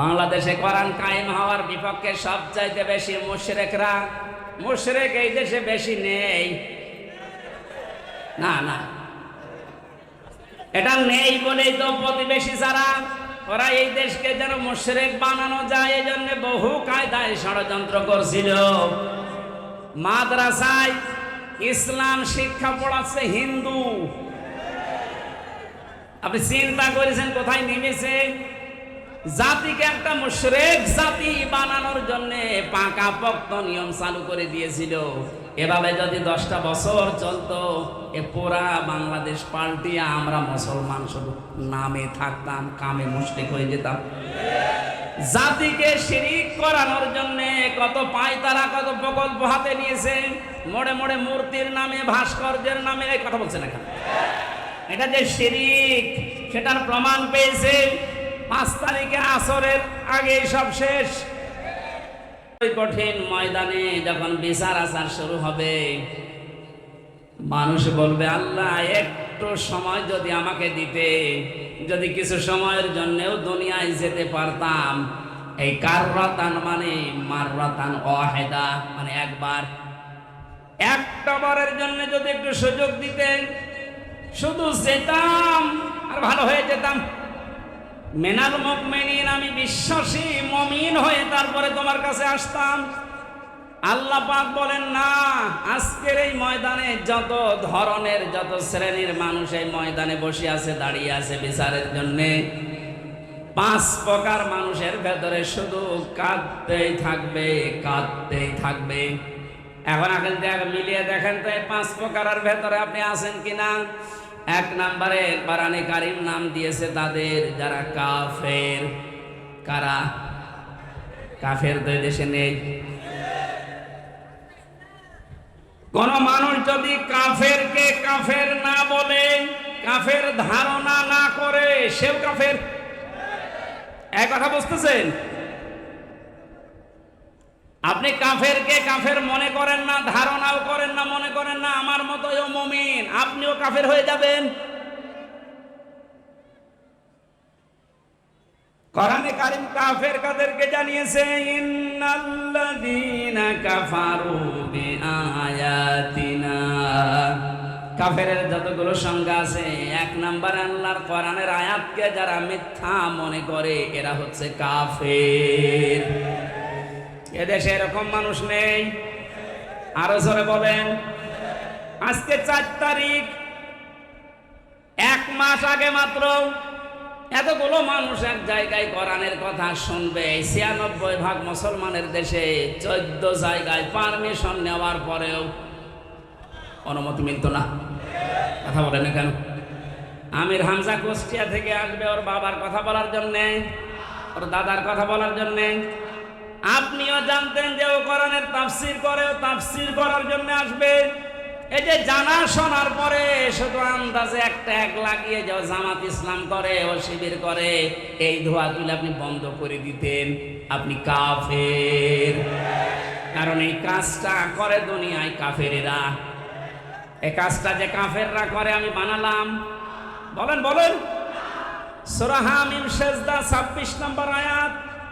বাংলাদেশে কোরআন কায়েম হওয়ার বিপক্ষে সবচাইতে বেশি মুশরেকরা, মুশরেক এই দেশে বেশি নেই। না না। এটা নেই বলেই তো প্রতিবেশী যারা, ওরা এই দেশকে যেন মুশরেক বানানো যায় এই জন্য বহু কায়দায় ষড়যন্ত্র করছিল। মাদ্রাসায় ইসলাম শিক্ষা পড়াচ্ছে হিন্দু। আপনি চিন্তা করেছেন কোথায় নেমেছে? জাতিকে একটা মুশরেক জাতি বানানোর জন্য পাকা পক্ত নিয়ম চালু করে দিয়েছিল। এভাবে যদি দশটা বছর চলতো, এ পুরা বাংলাদেশ পাল্টিয়ে আমরা মুসলমান শুধু নামে থাকতাম, কামে মুশরিক হয়ে যেতাম। জাতিকে শিরিক করানোর জন্য কত পায়তারা কত প্রকল্প হাতে নিয়েছে। মোড়ে মোড়ে মূর্তির নামে, ভাস্কর্যের নামে কথা বলছে না এটা যে শিরিক, সেটার প্রমাণ পেয়েছে। পাঁচ তারিখে আসরের আগে সব শেষ। কঠিন ময়দানে যখন বিচার আচার শুরু হবে, মানুষ বলবে, আল্লাহ, একটু সময় যদি আমাকে দিতে, যদি কিছু সময়ের জন্যও দুনিয়ায় যেতে পারতাম, এই কাররাতান মানে? মাররাতান অহেদা মানে একবার। একটা বারের জন্য যদি একটু সুযোগ দিতেন, শুধু যেতাম আর ভালো হয়ে যেতাম। মেনাল মুকমিনিন, আমি বিশ্বাসী, মমিন হয়ে তারপরে তোমার কাছে আসতাম। আল্লাহ পাক বলেন, না, আজকের এই ময়দানে যত ধরনের, যত শ্রেণির মানুষ এই ময়দানে বসে আছে, দাঁড়িয়ে আছে বিচারের জন্যে, পাঁচ প্রকার মানুষের ভেতরে শুধু কাঁদতেই থাকবে কাঁদতেই থাকবে। এখন দেখ, মিলিয়ে দেখেন তো এই পাঁচ প্রকারের ভেতরে আপনি আছেন কিনা। এক নম্বরে বারানে কারিম নাম দিয়েছে তাদের যারা কাফের। কারা? কাফের তো দেশে নেই। কোন মানুষ যদি কাফেরকে কাফের না বলে, কাফের ধারণা না করে, সেও কাফের। এক কথা বুঝতেছেন? আপনি কাফেরকে কাফের মনে করেন না, ধারণাও করেন না, মনে করেন না, আমার মতোও মমিন। আপনিও কাফের হয়ে যাবেন। কোরআনে কারিম কাফের কাদেরকে জানিয়েছে, ইন্নাল্লাযীনা কাফারু বিআয়াতিনা। কাফেরের যতগুলো সংজ্ঞা আছে, এক নাম্বার আল্লাহর কোরআনের আয়াতকে যারা মিথ্যা মনে করে, এরা হচ্ছে কাফের। এদেশে এরকম মানুষ নেই। আরও জোরে বলেন। আজকে চার তারিখ, এক মাস আগে মাত্র এতগুলো মানুষ এক জায়গায় কোরআনের কথা শুনবে। ছিয়ানব্বই ভাগ মুসলমানের দেশে চোদ্দ জায়গায় পারমিশন নেওয়ার পরেও অনুমতি মিলত না। কথা বলেন কেন? আমির হামজা কুষ্টিয়া থেকে আসবে ওর বাবার কথা বলার জন্যে, ওর দাদার কথা বলার জন্যে। আপনিও জানতেন যে ও কোরআনের তাফসির করে ও তাফসির করার জন্য আসবে। এই যে জানা শোনার পরে শুধু আন্দাজে একটা এক লাগিয়ে যে ও জামাত ইসলাম করে, ও শিবির করে, এই ধোয়া তুলে আপনি বন্ধ করে দিতেন। আপনি কাফের। কারণ এই কাজটা করে দুনিয়ায় কাফেরেরা। এই কাজটা যে কাফেররা করে, আমি বানালাম। বলেন বলেন। সুরাহামিম শেষদা ছাব্বিশ নম্বর আয়াত।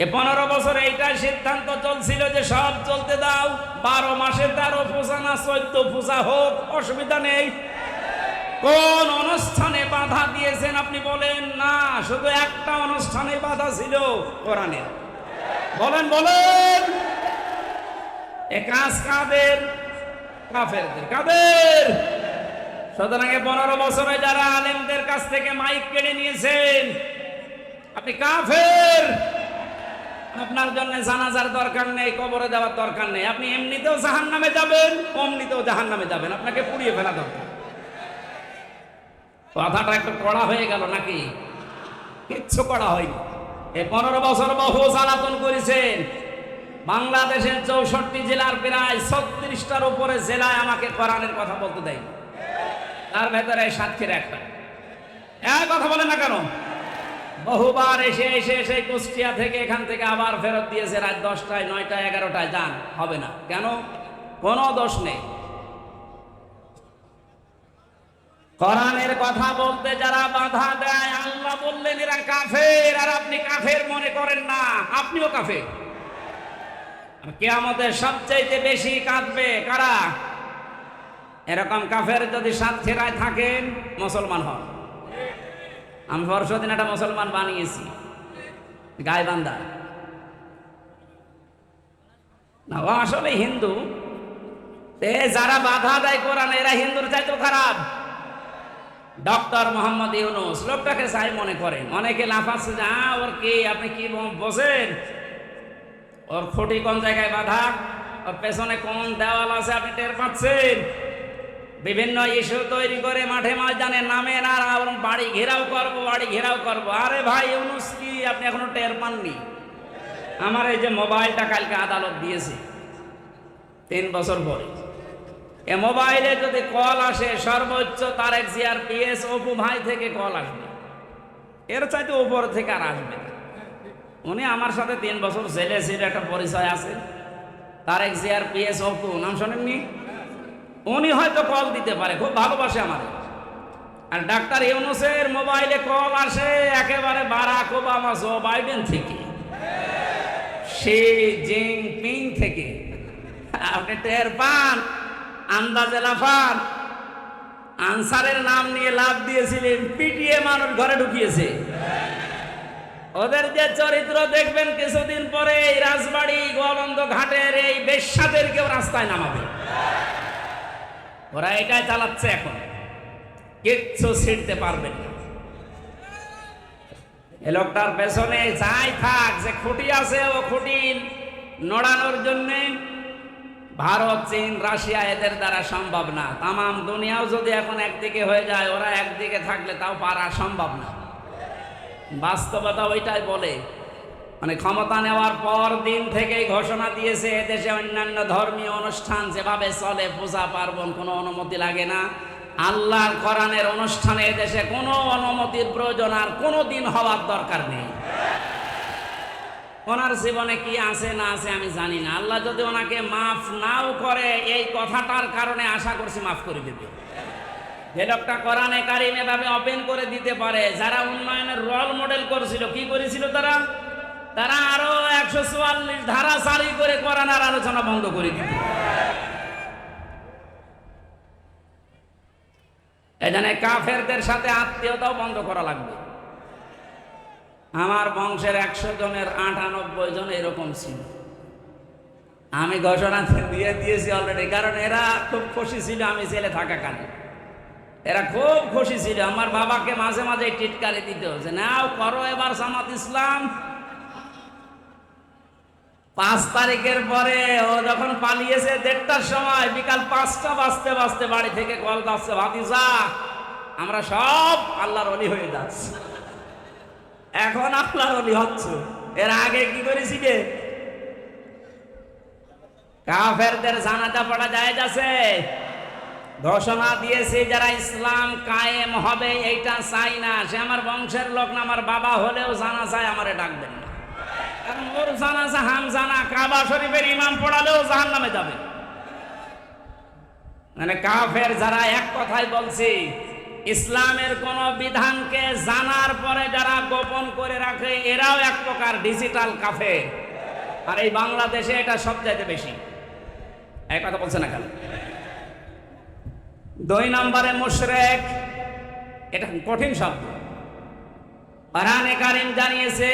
এ পনেরো বছর এইটা সিদ্ধান্ত চলছিল যে সব চলতে দাও, বারো মাসে তেরো পূজা না, চোদ্দ পূজা হোক, অসুবিধা নেই। কোন অনুষ্ঠানে বাধা দিয়েছেন আপনি বলেন না, শুধু একটা অনুষ্ঠানে বাধা ছিল কোরআনের বলেন বলেন। এ কাজ কাদের? কাফেরদের। কাদের? সুতরাং পনেরো বছরে যারা আলেমদের কাছ থেকে মাইক কেড়ে নিয়েছেন, আপনি কাফের? আপনার জন্য জানাজার দরকার নেই, কবরে দেওয়ার দরকার নেই। আপনি এমনিতেও জাহান নামে যাবেন, অমনিতেও জাহান নামে যাবেন। আপনাকে পুড়িয়ে ফেলা দরকার। কথাটা একটু কড়া হয়ে গেল নাকি? কিচ্ছু করা হয়নি। এই পনেরো বছর বহু জ্বালাতন করেছেন। বাংলাদেশের চৌষট্টি জেলার প্রায় ছত্রিশটার উপরে জেলায় আমাকে কোরআনের কথা বলতে দেয় তার ভেতরে সাক্ষীর একটা। এক কথা বলে না কেন? বহুবার এসে এসে এসে কুষ্টিয়া থেকে এখান থেকে আবার ফেরত দিয়েছে রাত দশটায়, নয়টায়, এগারোটায়। যান, হবে না। কেন? কোনো দোষ নেই। কোরআনের কথা বলতে যারা বাধা দেয়, আল্লাহ বললেন, এরা কাফের, আর আপনি কাফের মনে করেন না। আপনিও কাফের। কেয়ামতের সবচাইতে বেশি কাঁদবে কারা? এরকম কাফের যদি সাতক্ষীরায় থাকেন, মুসলমান হন। আমি পরশুদিন একটা মুসলমান বানিয়েছি। গায়বান্ধা না, ও আসলে হিন্দু। তে যারা বাধা দেয় কোরআন, এরা হিন্দুর চাইতেও খারাপ। ডক্টর মোহাম্মদ ইউনুস, লোকটাকে চাই মনে করেন। অনেকে লাফাচ্ছে যে, আ, ওর কি? আপনি কি বসেন? ওর খুঁটি কোন জায়গায় বাধা? ওর পেছনে কোন দেওয়াল আছে আপনি টের পাচ্ছেন? বিভিন্ন ইস্যু তৈরি করে মাঠে ময়দানে নামে না আর বাড়ি ঘেরাও করব, বাড়ি ঘেরাও করব। আরে ভাই, ইউনুস কি? আপনি এখনও টের পাননি? আমার এই যে মোবাইলটা কালকে আদালত দিয়েছে, তিন বছর পরে। এ মোবাইলে যদি কল আসে, সর্বোচ্চ তার এক জিআর পিএস অপু ভাই থেকে কল আসবে। এর চাইতে উপর থেকে আর আসবে না। উনি আমার সাথে তিন বছর জেলে ছিল, একটা পরিচয় আছে। তার এক জিআর পিএস অপু, নাম শোনেননি? উনি হয়তো কল দিতে পারে, খুব ভালোবাসে আমার। আর ডাক্তার ইউনুসের মোবাইলে কল আসে একেবারে বারাক ওবামা জো বাইডেন থেকে। শি জিনপিং থেকে। আপনি টের পান, আন্দাজে লাফান। আনসারের নাম নিয়ে লাভ দিয়েছিলেন, পিটিয়ে মানুষ ঘরে ঢুকিয়েছে। ওদের যে চরিত্র দেখবেন কিছুদিন পরে এই রাজবাড়ি গোয়ালন্দ ঘাটের এই বেশ্যাদেরকেও রাস্তায় নামাবে। ওরা এটাই চালাচ্ছে এখন। কিচ্ছু ছিঁড়তে পারবেন না। এ লোকটার পেছনে যাই থাক, যে খুঁটি আছে ও খুঁটি নড়ানোর জন্যে ভারত, চীন, রাশিয়া এদের দ্বারা সম্ভব না। তামাম দুনিয়াও যদি এখন একদিকে হয়ে যায়, ওরা একদিকে থাকলে তাও পারা সম্ভব না। বাস্তবতা ওইটাই বলে। মানে ক্ষমতা নেওয়ার পর দিন থেকেই ঘোষণা দিয়েছে এদেশে অন্যান্য ধর্মীয় অনুষ্ঠান যেভাবে চলে, পূজা পার্বণ, কোনো অনুমতি লাগে না। আল্লাহর কোরআনের অনুষ্ঠানে এদেশে কোনো অনুমতির প্রয়োজন আর কোনো দিন হওয়ার দরকার নেই। ওনার জীবনে কি আছে না আছে আমি জানি না। আল্লাহ যদি ওনাকে মাফ নাও করে, এই কথাটার কারণে আশা করছি মাফ করে দেবে। যে লোকটা কোরআনে কারিম এভাবে ওপেন করে দিতে পারে, যারা উন্নয়নের রোল মডেল করেছিল, কি করেছিল তারা? তারা আরও একশো চুয়াল্লিশ ধারা জারি করে কোরআনের আলোচনা বন্ধ করে দিত এখানে কাফেরদের সাথে আত্মীয়তাও বন্ধ করা লাগবে। আমার বংশের একশো জনের আটানব্বই জন এরকম ছিল। আমি ঘোষণা দিয়ে দিয়েছি অলরেডি কারণ এরা খুব খুশি ছিল আমি ছেলে থাকাকালীন। এরা খুব খুশি ছিল। আমার বাবাকে মাঝে মাঝে টিটকারি দিত যে নাও করো এবার জামাত ইসলাম। পাঁচ তারিখের পরে ও যখন পালিয়েছে দেড়টার সময়, বিকাল পাঁচটা বাজতে বাজতে বাড়ি থেকে কল যাচ্ছে ভাতিজা, আমরা সব আল্লাহর অলি হয়ে যাচ্ছি। এখন আল্লাহর অলি হচ্ছ। এর আগে কি করেছি করেছিলে কাফেরদের জানাজা পড়া যায় যাচ্ছে ঘোষণা দিয়েছে, যারা ইসলাম কায়েম হবে, এইটা চাই না। সে আমার বংশের লোক না, আমার বাবা হলেও জানা চায় আমারে ডাকবেন কারণ ওর জানাজা হাম জানা কাবা শরীফের ইমাম পড়ালেও জাহান যাবে। মানে কাফের যারা এক কথাই বলছি, ইসলামের কোন বিধানকে জানার পরে যারা গোপন করে রাখে, এরাও এক প্রকার ডিজিটাল কাফের। আর এই বাংলাদেশে এটা সবচাইতে বেশি। এক কথা বলছে না কেন? দুই নম্বরে মুশরেক, এটা কঠিন শব্দ। কোরআনে কারিম জানিয়েছে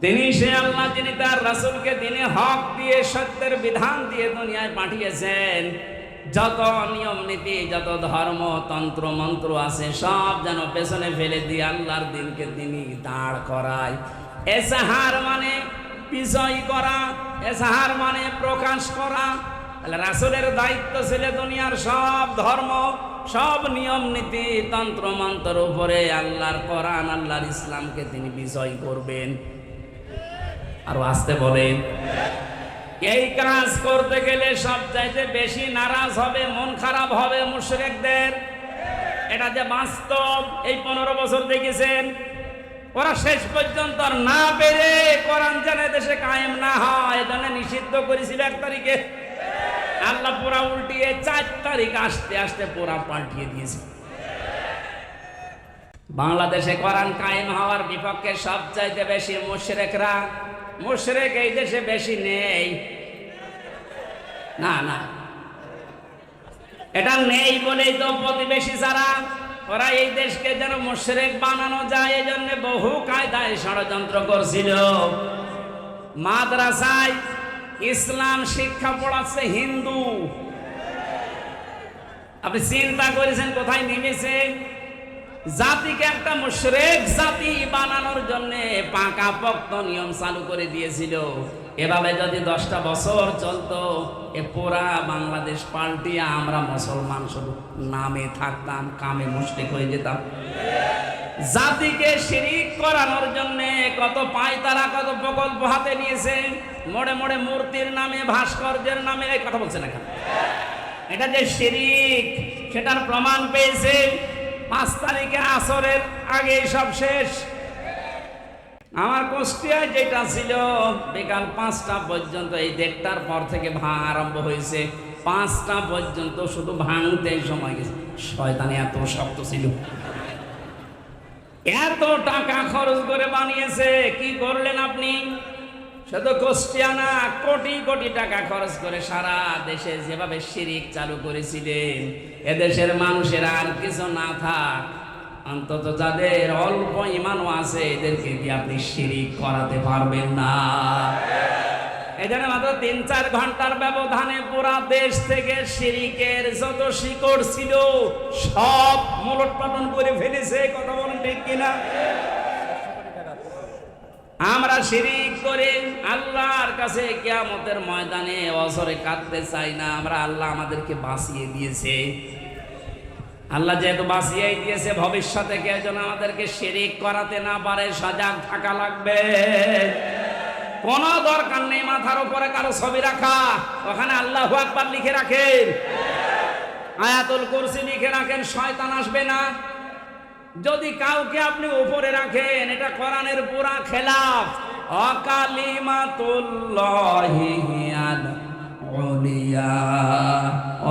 তিনি সে আল্লাহ যিনি তার রাসূলকে দিনে হক দিয়ে সত্যের বিধান দিয়ে দুনিয়ায় পাঠিয়েছেন। যত নিয়ম নীতি, যত ধর্ম, তন্ত্র, মন্ত্র আছে, সব যেন পেছনে ফেলে দিয়ে আল্লাহর দিনকে তিনি দাঁড় করায়। এসাহার মানে বিজয় করা এসাহার মানে প্রকাশ করা। তাহলে রাসুলের দায়িত্ব ছিল দুনিয়ার সব ধর্ম, সব নিয়ম নীতি, তন্ত্র মন্ত্র উপরে আল্লাহর কোরআন, আল্লাহর ইসলামকে তিনি বিজয় করবেন। আর আসতে বলেন। এই কাজ করতে গেলে সব চাইতে বেশি নারাজ হবে, মন খারাপ হবে মুশরিকদের। এটা যে বাস্তব, এই পনেরো বছর দেখেছেন? ওরা শেষ পর্যন্ত না পেরে কোরআন জানে দেশে কায়েম না হয়, এজন্য নিষিদ্ধ করেছিল এক তারিখে। আল্লাহ পুরা উল্টিয়ে চার তারিখ আসতে আসতে পুরা পাল্টিয়ে দিয়েছে। বাংলাদেশে কোরআন কায়েম হওয়ার বিপক্ষে সবচাইতে বেশি মুশরেকরা মুশরেক এই দেশে বেশি নেই। না না। এটা নেই বলেই তো প্রতিবেশী যারা, ওরা এই দেশকে যেন মুশরেক বানানো যায় এই জন্য বহু কায়দায় ষড়যন্ত্র করছিল। মাদ্রাসায় ইসলাম শিক্ষা পড়াচ্ছে হিন্দু। আপনি চিন্তা করেছেন কোথায় নেমেছে? জাতিকে একটা মুশরেক জাতি বানানোর জন্য পাকা পক্ত নিয়ম চালু করে দিয়েছিল। এভাবে যদি দশটা বছর চলতো, এ পুরা বাংলাদেশ পাল্টিয়ে আমরা মুসলমান শুধু নামে থাকতাম, কামে মুশরিক হয়ে যেতাম। জাতিকে শিরিক করানোর জন্য কত পায়তারা কত প্রকল্প হাতে নিয়েছে। মোড়ে মোড়ে মূর্তির নামে, ভাস্কর্যের নামে, এই কথা বলছে না এটা যে শিরিক, সেটার প্রমাণ পেয়েছে। পাঁচ তারিখে আসরের আগে সব শেষ। আমার কুষ্টিয়ায় যেটা ছিল, বিকাল পাঁচটা পর্যন্ত, এই দেড়টার পর থেকে ভাঙ আরম্ভ হয়েছে। পাঁচটা পর্যন্ত শুধু ভাঙতে সময় গেছে। শয়তানি এত শক্ত ছিল। এত টাকা খরচ করে বানিয়েছে, কি করলেন আপনি? শুধু কুষ্টিয়ানা কোটি কোটি টাকা খরচ করে সারা দেশে যেভাবে শিরিক চালু করেছিলেন, এদেশের মানুষের আর কিছু না থাক। অন্তত যাদের অল্প ইমানও আছে, এদেরকে দিয়ে আপনি শিরিক করাতে পারবেন না? এখানে মাত্র তিন চার ঘণ্টার ব্যবধানে পুরা দেশ থেকে শিরিকের যত শিকড় ছিল, সব মূলট পালন করে ফেলেছে। কথা বলেন ঠিক কিনা? আমরা শিরিক করে আল্লাহর কাছে কিয়ামতের ময়দানে অসরে কাঁদতে চাই না। আমরা আল্লাহ আমাদেরকে বাঁচিয়ে দিয়েছে। আল্লাহ যেহেতু বাঁচিয়ে দিয়েছে, ভবিষ্যতে কেউ যেন আমাদেরকে শিরিক করাতে না পারে, সজাগ থাকা লাগবে। কোনো দরকার নেই মাথার উপরে কারও ছবি রাখা। ওখানে আল্লাহ আকবার লিখে রাখেন। আয়াতুল কুরসি লিখে রাখেন, শয়তান আসবে না। যদি কাউকে আপনি উপরে রাখেন, এটা কোরআনের পুরা খেলাফ। অকালিমাতুল্লাহি হিয়াল উলিয়া।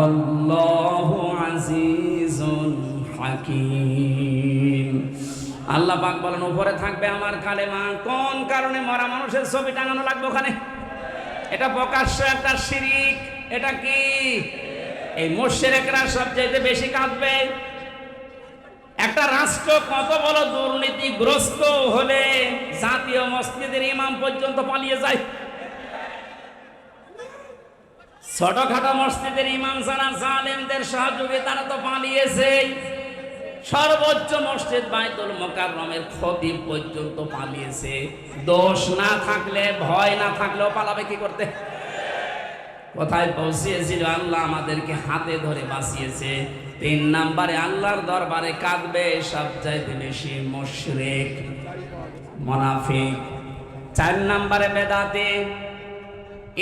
আল্লাহু আজিজুন হাকিম। আল্লাহ পাক বলেন, উপরে থাকবে আমার কালেমা। কোন কারণে মরা মানুষের ছবি টাঙানো লাগবে ওখানে? এটা প্রকাশ্য একটা শিরিক। এটা কি? এই মোশেরেকরা সবচেয়ে বেশি কাঁদবে। একটা রাষ্ট্র কত বড় দুর্নীতিগ্রস্ত হলে জাতীয় মসজিদের ইমাম পর্যন্ত পালিয়ে যায়। ছোটখাটো মসজিদের ইমাম যারা জালেমদের সহযোগে তারা তো পালিয়েছে সর্বোচ্চ মসজিদ বাইতুল মোকাররমের খতিব পর্যন্ত পালিয়েছে। দোষ না থাকলে, ভয় না থাকলেও পালাবে কি করতে? কোথায় পৌঁছিয়েছিল আল্লাহ আমাদেরকে হাতে ধরে বাঁচিয়েছে। তিন নাম্বারে আল্লাহর দরবারে কাঁদবে, সবচাইতে বেশি মুশরিক, মুনাফিক। চার নাম্বারে বেদাতে,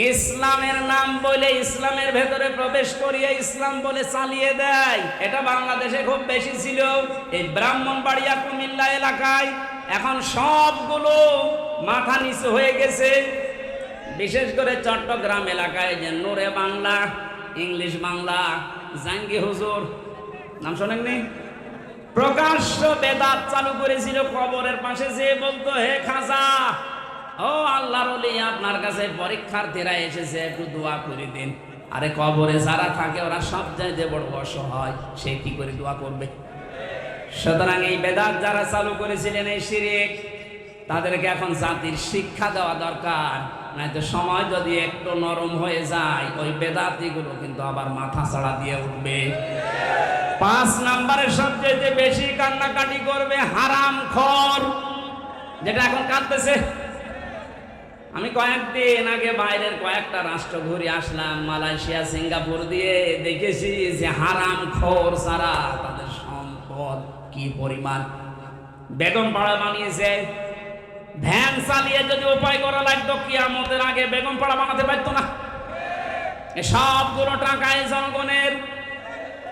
ইসলামের নাম বলে ইসলামের ভেতরে প্রবেশ করিয়ে ইসলাম বলে চালিয়ে দেয়। এটা বাংলাদেশে খুব বেশি ছিল। এই ব্রাহ্মণবাড়িয়া, কুমিল্লা এলাকায় এখন সবগুলো মাথা নিচু হয়ে গেছে। বিশেষ করে চট্টগ্রাম এলাকায় যে নূরে বাংলা, ইংলিশ বাংলা জাঙ্গি হুজুর নাম শোনেন শোনেননি? প্রকাশ্য বেদাত চালু করেছিল কবরের পাশে যে বলতো, হে খাজা, ও আল্লাহর আপনার কাছে পরীক্ষার পরীক্ষার্থীরা এসেছে, একটু দোয়া করে দিন। আরে কবরে যারা থাকে, ওরা সব চাইতে বড় অসহায়, সে কি করে দোয়া করবে? সুতরাং এই বেদাত যারা চালু করেছিলেন এই শিরিক, তাদেরকে এখন জাতির শিক্ষা দেওয়া দরকার। নয়তো সময় যদি একটু নরম হয়ে যায়, ওই বেদাতিগুলো কিন্তু আবার মাথা ছাড়া দিয়ে উঠবে। পাঁচ নম্বরে সবচেয়ে বেশি কান্নাকাটি করবে হারাম খর যেটা এখন কাঁদতেছে। আমি কয়েকদিন আগে বাইরের কয়েকটা রাষ্ট্র ঘুরে আসলাম, মালয়েশিয়া, সিঙ্গাপুর দিয়ে দেখেছি যে হারাম খোর সারা তাদের সম্পদ কি পরিমাণ। বেগম পাড়া বানিয়েছে। ভ্যান চালিয়ে যদি উপায় করা লাগতো, কিয়ামতের আগে বেগম পাড়া বানাতে পারতো না। সবগুলো টাকায় জনগণের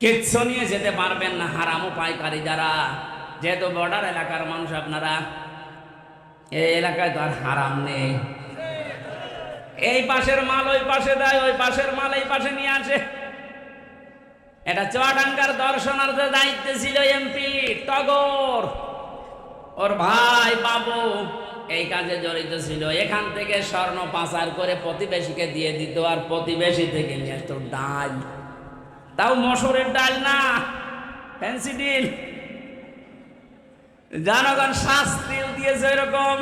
কিচ্ছু নিয়ে যেতে পারবেন না, হারাম উপায়কারী যারা। যেহেতু বর্ডার এলাকার মানুষ আপনারা, এই এলাকায় তো আর হারাম নেই। এই পাশের মাল ওই পাশে দেয়, ওই পাশের মাল এই পাশে নিয়ে আসে। এটা চুয়াডাঙ্গার দর্শনার্থের দায়িত্বে ছিল এমপি টগর। ওর ভাই বাবু এই কাজে জড়িত ছিল। এখান থেকে স্বর্ণ পাচার করে প্রতিবেশীকে দিয়ে দিত আর প্রতিবেশী থেকে নিয়ে আসতো ডাল। তাও মসুরের ডাল না। ফ্যান্সি ডিল জনগণ শাস্তিও দিয়েছে এরকম।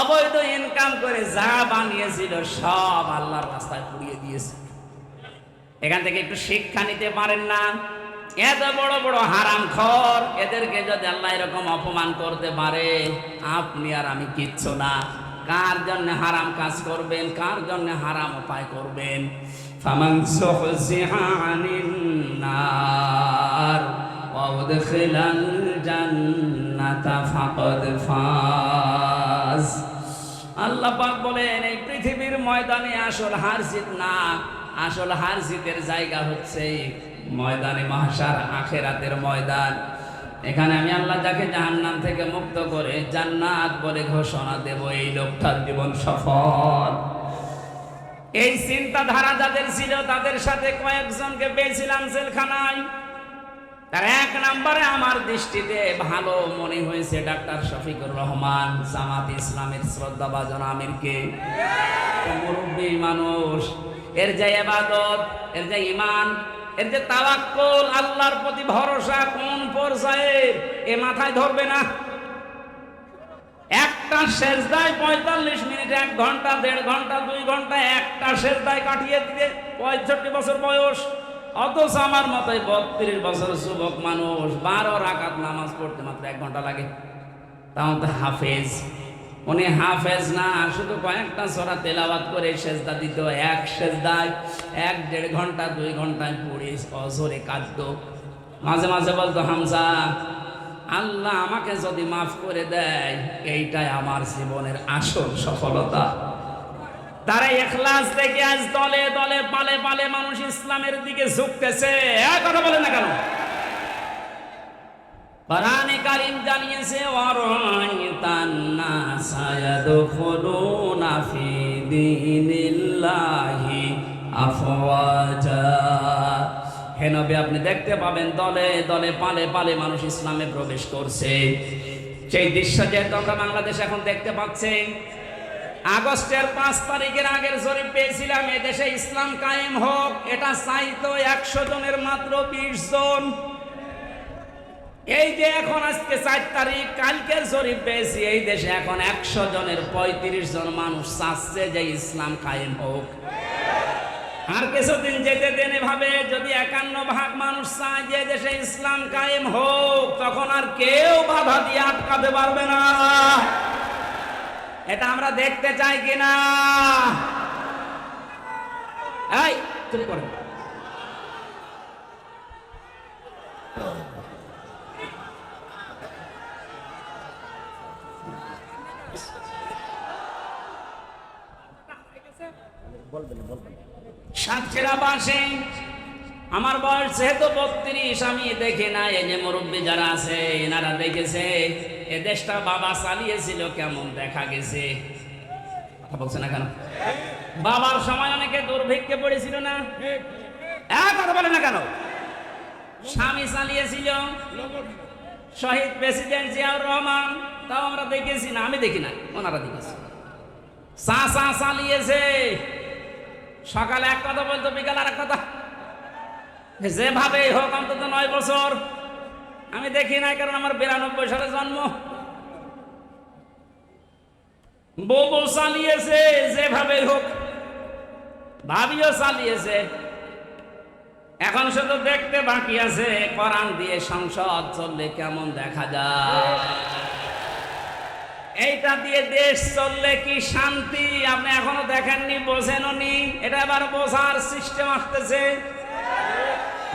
অবৈধ ইনকাম করে যা বানিয়েছিল সব আল্লাহর রাস্তায় পুড়িয়ে দিয়েছে। এখান থেকে একটু শিক্ষা নিতে পারেন না। এত বড় বড় হারাম খর এদেরকে যদি আল্লাহ এরকম অপমান করতে পারে, আপনি আর আমি কিচ্ছু না। কার জন্য হারাম কাজ করবেন, কার জন্য হারাম উপায় করবেন? ফামান সুহজিহা আনিন নার ওয়াদখিলাল জান্নাতা ফাকাদ ফাজ আল্লাহ পাক বলেন, এই পৃথিবীর ময়দানে আসল হার জিত না, আসল হার জিতের জায়গা হচ্ছে ময়দানে মহাসার আখেরাতের ময়দান। এখানে আমি আল্লাহ যাকে জাহান্নাম থেকে মুক্ত করে জান্নাত বলে ঘোষণা দেব, এই লোকটার জীবন সফল। এই চিন্তাধারা যাদের ছিল, তাদের সাথে কয়েকজনকে পেয়েছিলাম জেলখানায়। তার এক নম্বরে আমার দৃষ্টিতে ভালো মনে হয়েছে ডাক্তার শফিকুর রহমান, জামাত ইসলামের শ্রদ্ধাভাজন আমিরকে। মুরব্বী মানুষ, এর যে এবাদত, এর যে ইমান এর যে তাওয়াক্কুল, আল্লাহর প্রতি ভরসা কোন পর্যায়ের এ মাথায় ধরবে না। একটা সেজদায় পঁয়তাল্লিশ মিনিট এক ঘণ্টা, দেড় ঘণ্টা, দুই ঘণ্টা একটা সেজদায় কাটিয়ে দিতে পঁয়ষট্টি বছর বয়স। অথচ আমার মতোই বত্রিশ বছর যুবক মানুষ, বারো রাকাত নামাজ পড়তে মাত্র এক ঘণ্টা লাগে। তাও তো হাফেজ। উনি হাফেজ না, শুধু কয়েকটা সরা তেলাবাত করে সেজদা দিত। এক সেজদায় এক, দেড় ঘণ্টা, দুই ঘন্টায় পড়ে অজরে কাঁদত। মাঝে মাঝে বলতো, হামজা আল্লাহ আমাকে যদি মাফ করে দেয়, এইটাই আমার জীবনের আসল সফলতা। তারা এখলাস থেকে আজ দলে দলে পালে পালে মানুষ ইসলামের দিকে ঝুঁকতেছে। কথা বলে না কেন? জানিয়েছে হে নবী, আপনি দেখতে পাবেন দলে দলে পালে পালে মানুষ ইসলামে প্রবেশ করছে। সেই দৃশ্য যেহেতু আমরা বাংলাদেশ এখন দেখতে পাচ্ছি, আগস্টের পাঁচ তারিখের আগের জরিপ পেয়েছিলাম এদেশে ইসলাম কায়েম হোক, এটা চাইতো একশো জনের মাত্র বিশ জন। এই যে এখন আজকে চার তারিখ, কালকের জরিপ পেয়েছি, এই দেশে এখন একশো জনের পঁয়ত্রিশ জন মানুষ চাচ্ছে যে ইসলাম কায়েম হোক। আর কিছুদিন যেতে দেন এভাবে যদি একান্ন ভাগ মানুষ চায় যে দেশে ইসলাম কায়েম হোক, তখন আর কেউ বাধা দিয়ে আটকাতে পারবে না। এটা আমরা দেখতে চাই কিনা? এই, চুপ করে। সাতক্ষীরা বাসে। আমার বয়স যেহেতু বত্রিশ, আমি দেখি না এই যে মুরব্বী যারা আছে, এনারা দেখেছে, এ দেশটা বাবা চালিয়েছিল, কেমন দেখা গেছে। কথা বলছে না কেন? বাবার সময় অনেকে দুর্ভিক্ষে পড়েছিল না? এক কথা বলে না কেন? স্বামী চালিয়েছিল, শহীদ প্রেসিডেন্ট জিয়াউর রহমান, তাও আমরা দেখেছি না, আমি দেখি না ওনারা দেখেছি। চা চা চালিয়েছে সকালে এক কথা বলতো, বিকাল আর এক কথা যেভাবে হোক, অন্তত নয় বছর। আমি দেখি নাই, কারণ আমার বিরানব্বই সালে জন্ম। বউ চালিয়েছে যেভাবে হোক। ভাবিও চালিয়েছে। এখন শুধু দেখতে বাকি আছে, কোরআন দিয়ে সংসদ চললে কেমন দেখা যায়? এইটা দিয়ে দেশ চললে কি শান্তি? আপনি এখনও দেখেননি বোঝেনও নি এটা এবার বোঝার সিস্টেম আসতেছে।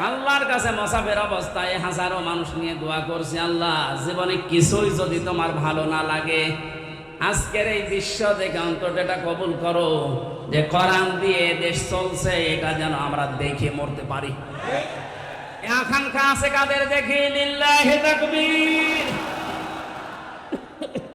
আল্লাহর কাছে মসাফের অবস্থায় হাজারো মানুষ নিয়ে দোয়া করছে, আল্লাহ, জীবনে কিছুই যদি তোমার ভালো না লাগে, আজকের এই দৃশ্য দেখে অন্তত এটা কবুল করো, যে কোরআন দিয়ে দেশ চলছে, এটা যেন আমরা দেখে মরতে পারি। আকাঙ্ক্ষা আছে কাদের দেখি? লিল্লাহি তাকবীর।